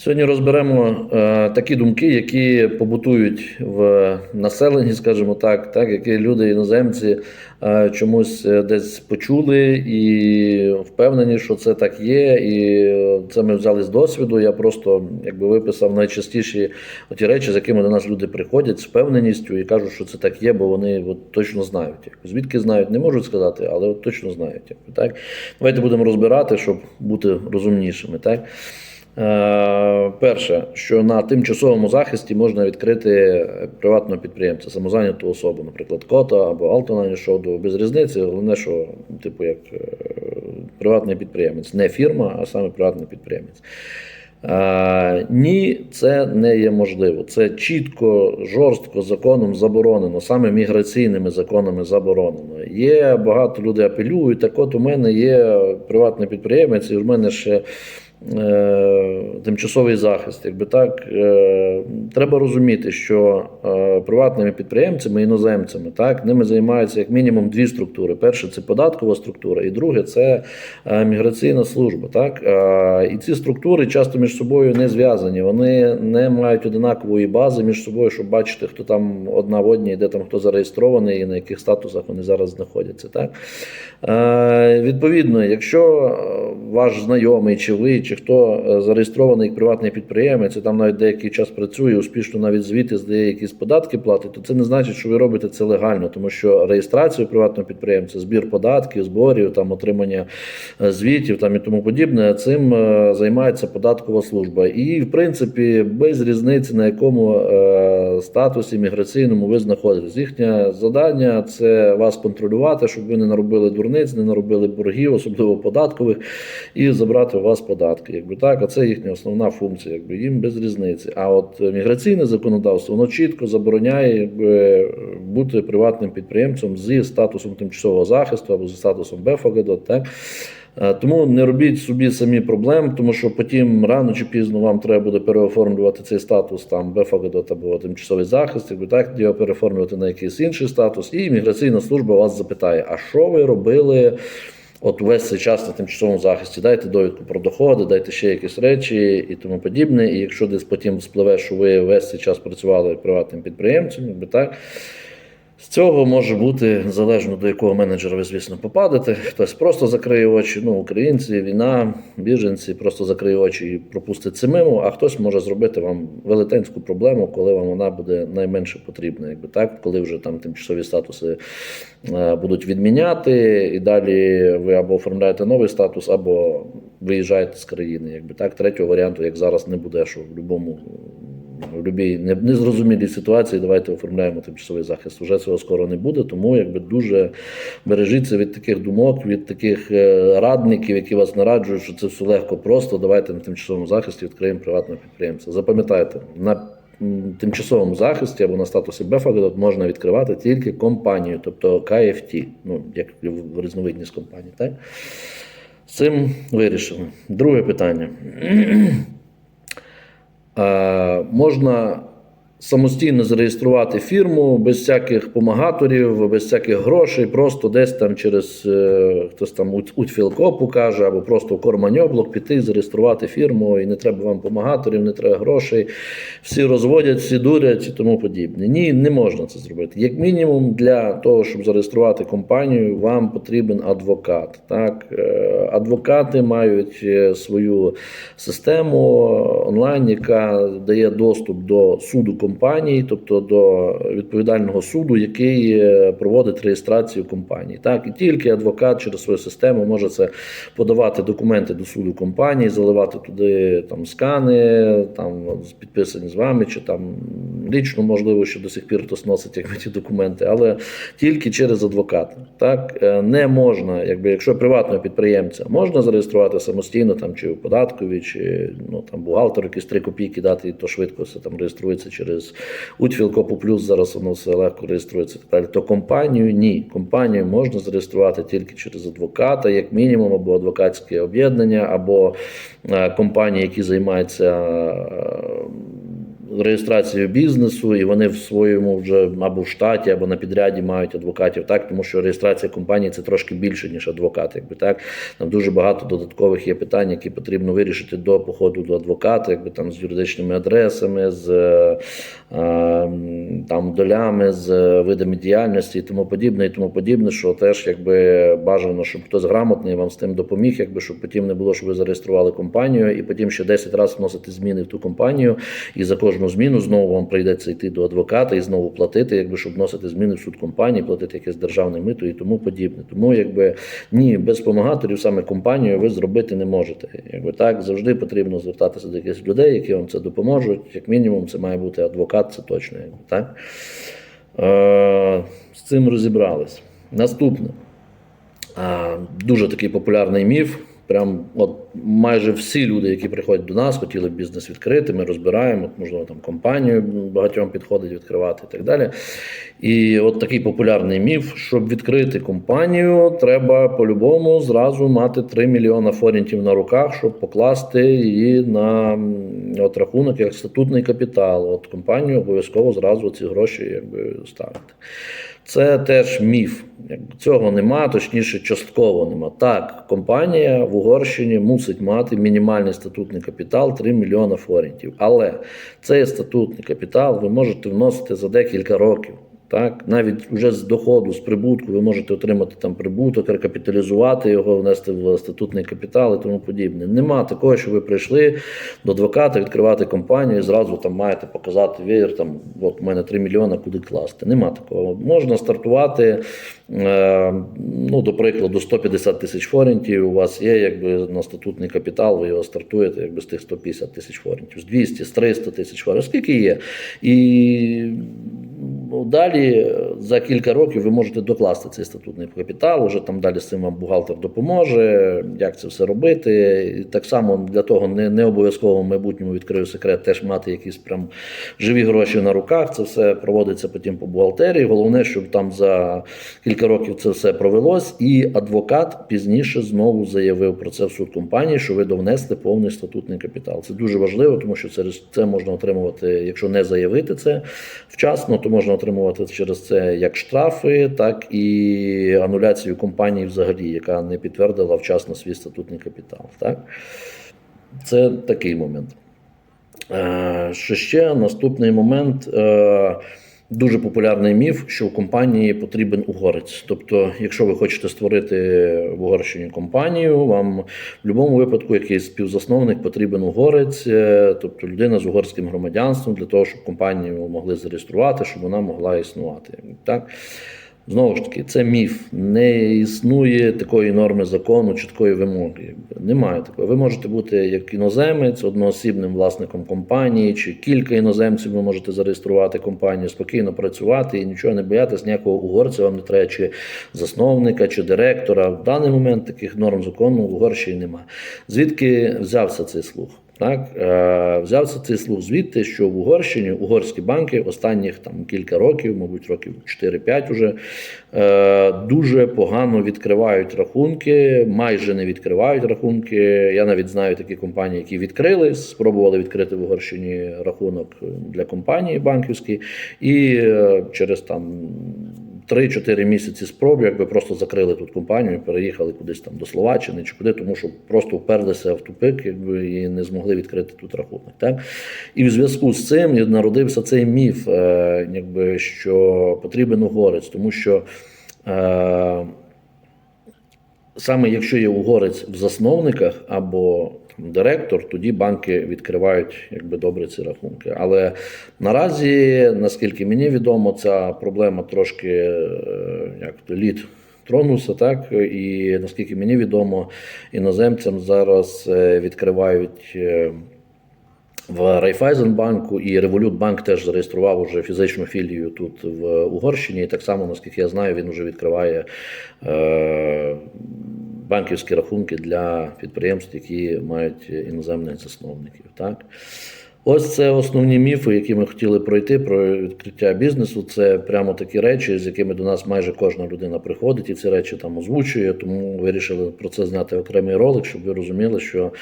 Сьогодні розберемо е, такі думки, які побутують в населенні, скажімо так, так які люди, іноземці е, чомусь е, десь почули і впевнені, що це так є. І це ми взяли з досвіду. Я просто якби виписав найчастіші ті речі, з якими до нас люди приходять з впевненістю і кажуть, що це так є, бо вони от, точно знають. Звідки знають, не можуть сказати, але от точно знають. Так? Давайте будемо розбирати, щоб бути розумнішими. Так? Е, Перше, що на тимчасовому захисті можна відкрити приватного підприємця, самозайняту особу, наприклад, кота або Алтона Шоду, без різниці. Головне, що типу як е, приватний підприємець, не фірма, а саме приватний підприємець. Е, ні, це не є можливо. Це чітко, жорстко законом заборонено, саме міграційними законами заборонено. Є багато людей апелюють. Так от у мене є приватний підприємець, і в мене ще тимчасовий захист. Якби так, е, треба розуміти, що е, приватними підприємцями, іноземцями, так, ними займаються як мінімум дві структури. Перше це податкова структура, і друге це е, міграційна служба. Так? Е, і ці структури часто між собою не зв'язані. Вони не мають одинакової бази між собою, щоб бачити, хто там одна в одній, де там хто зареєстрований і на яких статусах вони зараз знаходяться. Так? Е, відповідно, якщо е, ваш знайомий чи ви, чи хто е, зареєстрований як приватний підприємець, і там навіть деякий час працює, успішно навіть звіти здає якісь податки платить, то це не значить, що ви робите це легально, тому що реєстрація приватного підприємця, збір податків, зборів, там отримання е, звітів там і тому подібне, цим е, займається податкова служба. І в принципі, без різниці на якому статусі міграційному ви знаходитесь. Їхнє завдання це вас контролювати, щоб ви не наробили дурниць, не наробили боргів, особливо податкових, і забрати у вас податки. Якби так, а це їхня основна функція, якби їм без різниці. А от міграційне законодавство воно чітко забороняє якби, бути приватним підприємцем зі статусом тимчасового захисту або зі статусом БФГД. Так? Е, Тому не робіть собі самі проблем, тому що потім рано чи пізно вам треба буде переоформлювати цей статус там БФГД або тимчасовий захист, якби так його переоформлювати на якийсь інший статус, і міграційна служба вас запитає: а що ви робили? От весь цей час на тимчасовому захисті дайте довідку про доходи, дайте ще якісь речі і тому подібне. І якщо десь потім спливе, що ви весь цей час працювали приватним підприємцем, якби так. З цього може бути залежно до якого менеджера ви, звісно, попадете. Хтось просто закриє очі. Ну, українці, війна, біженці просто закриє очі і пропустить це мимо, а хтось може зробити вам велетенську проблему, коли вам вона буде найменше потрібна. Якби так, коли вже там тимчасові статуси е, будуть відміняти, і далі ви або оформляєте новий статус, або виїжджаєте з країни. Якби так, третього варіанту, як зараз, не буде, що в будь-якому в будь-якій незрозумілій ситуації давайте оформляємо тимчасовий захист. Уже цього скоро не буде, тому якби дуже бережіться від таких думок, від таких е, радників, які вас нараджують, що це все легко, просто давайте на тимчасовому захисті відкриємо приватного підприємця. Запам'ятайте, на тимчасовому захисті або на статусі БФАГ можна відкривати тільки компанію, тобто КФТ, ну як різновидність компаній. Так? З цим вирішили. Друге питання. Е, можна самостійно зареєструвати фірму без всяких помагаторів, без всяких грошей, просто десь там через е, хтось там у- Утфілкопу каже, або просто в Корманьоблок піти, зареєструвати фірму, і не треба вам помагаторів, не треба грошей. Всі розводять, всі дурять і тому подібне. Ні, не можна це зробити. Як мінімум, для того, щоб зареєструвати компанію, вам потрібен адвокат. Так? Е, Адвокати мають е, свою систему онлайн, яка дає доступ до суду компанії, тобто до відповідального суду, який е, проводить реєстрацію компанії. Так, і тільки адвокат через свою систему може це подавати документи до суду компанії, заливати туди там скани, там підписані з вами, чи там лічно можливо, що до сих пір хтось носить якби ті документи, але тільки через адвоката. Так Е, не можна, якби якщо приватного підприємця можна зареєструвати самостійно, там чи у податкові, чи ну там бухгалтер якісь 3 копійки дати, то швидко все там реєструється через Утфіл Копу Плюс. Зараз воно все легко реєструється. Так далі. То компанію ні. Компанію можна зареєструвати тільки через адвоката, як мінімум, або адвокатське об'єднання, або е, компанії, які займаються. Реєстрацію бізнесу, і вони в своєму вже або в штаті, або на підряді мають адвокатів, так тому що реєстрація компанії це трошки більше ніж адвокат. Якби так там дуже багато додаткових є питань, які потрібно вирішити до походу до адвоката, якби там з юридичними адресами, з е, там долями, з е, видами діяльності і тому подібне, і тому подібне, що теж якби бажано, щоб хтось грамотний вам з тим допоміг, якби щоб потім не було, що ви зареєстрували компанію, і потім ще 10 разів вносити зміни в ту компанію, і за кожну зміну знову вам прийдеться йти до адвоката і знову платити, якби щоб вносити зміни в суд компанії, платити якесь державне мито і тому подібне. Тому якби ні, без спомагаторів саме компанію ви зробити не можете. Якби так завжди потрібно звертатися до якихось людей, які вам це допоможуть. Як мінімум, це має бути адвокат, це точно. Якби, так? Е, з цим розібрались. Наступне. Дуже такий популярний міф. Прям от майже всі люди, які приходять до нас, хотіли б бізнес відкрити. Ми розбираємо, можливо, там компанію багатьом підходить відкривати і так далі. І от такий популярний міф: щоб відкрити компанію, треба по-любому зразу мати 3 мільйона форінтів на руках, щоб покласти її на от рахунок як статутний капітал. От компанію обов'язково зразу ці гроші якби ставити. Це теж міф. Цього нема, точніше, частково нема. Так, компанія в Угорщині мусить мати мінімальний статутний капітал 3 мільйона форінтів. Але цей статутний капітал ви можете вносити за декілька років. Так, навіть вже з доходу, з прибутку, ви можете отримати там прибуток, рекапіталізувати його, внести в статутний капітал і тому подібне. Нема такого, що ви прийшли до адвоката відкривати компанію і зразу там маєте показати вір, там от у мене 3 мільйони, куди класти. Нема такого. Можна стартувати, е, ну, до прикладу, 150 тисяч форінтів. У вас є якби на статутний капітал, ви його стартуєте якби з тих 150 тисяч форінтів, з 200, з 300 тисяч форінтів, скільки є. І Далі е, за кілька років ви можете докласти цей статутний капітал. Уже там далі з цим вам бухгалтер допоможе, як це все робити. І так само для того не, не обов'язково в майбутньому відкрию секрет, теж мати якісь прям живі гроші на руках. Це все проводиться потім по бухгалтерії. Головне, щоб там за кілька років це все провелось, і адвокат пізніше знову заявив про це в суд компанії, що ви довнесли повний статутний капітал. Це дуже важливо, тому що це, це можна отримувати, якщо не заявити це вчасно, то можна отримувати через це як штрафи, так і ануляцію компанії взагалі, яка не підтвердила вчасно свій статутний капітал. Так? Це такий момент. Е, Що ще наступний момент. Дуже популярний міф, що в компанії потрібен угорець. Тобто, якщо ви хочете створити в Угорщині компанію, вам в будь-якому випадку якийсь співзасновник потрібен угорець, е, тобто людина з угорським громадянством, для того, щоб компанію могли зареєструвати, щоб вона могла існувати. Так? Знову ж таки, це міф. Не існує такої норми закону, чіткої вимоги. Немає такої. Ви можете бути як іноземець, одноосібним власником компанії, чи кілька іноземців ви можете зареєструвати компанію, спокійно працювати і нічого не боятися, ніякого угорця вам не треба, чи засновника, чи директора. В даний момент таких норм закону в Угорщині немає. Звідки взявся цей слух? Так, е, взявся цей слух звідти, що в Угорщині угорські банки останніх там кілька років, мабуть, років 4-5 уже е, дуже погано відкривають рахунки, майже не відкривають рахунки. Я навіть знаю такі компанії, які відкрили, спробували відкрити в Угорщині рахунок для компанії банківської, і е, через там. 3-4 місяці спроб, якби просто закрили тут компанію, і переїхали кудись там до Словаччини чи куди, тому що просто вперлися в тупик, якби і не змогли відкрити тут рахунок. Так? І в зв'язку з цим народився цей міф, е, якби, що потрібен угорець, тому що. Е, Саме якщо є угорець в засновниках або директор, тоді банки відкривають якби добре ці рахунки. Але наразі, наскільки мені відомо, ця проблема трошки е, як то лід тронувся, так і наскільки мені відомо, іноземцям зараз е, відкривають. е, в Райфайзенбанку і Револютбанк теж зареєстрував уже фізичну філію тут в Угорщині. І так само, наскільки я знаю, він вже відкриває банківські рахунки для підприємств, які мають іноземних засновників. Так? Ось це основні міфи, які ми хотіли пройти про відкриття бізнесу. Це прямо такі речі, з якими до нас майже кожна людина приходить, і ці речі там озвучує. Тому вирішили про це зняти окремий ролик, щоб ви розуміли, що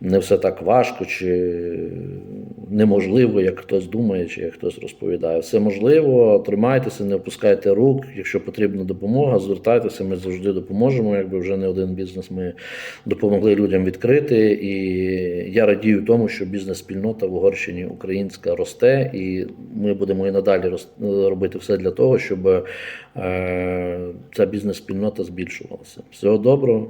не все так важко чи неможливо, як хтось думає, чи як хтось розповідає. Все можливо, тримайтеся, не опускайте рук. Якщо потрібна допомога, звертайтеся, ми завжди допоможемо. Якби вже не один бізнес ми допомогли людям відкрити. І я радію тому, що бізнес-спільнота в Угорщині українська росте, і ми будемо і надалі робити все для того, щоб е, ця бізнес-спільнота збільшувалася. Всього доброго.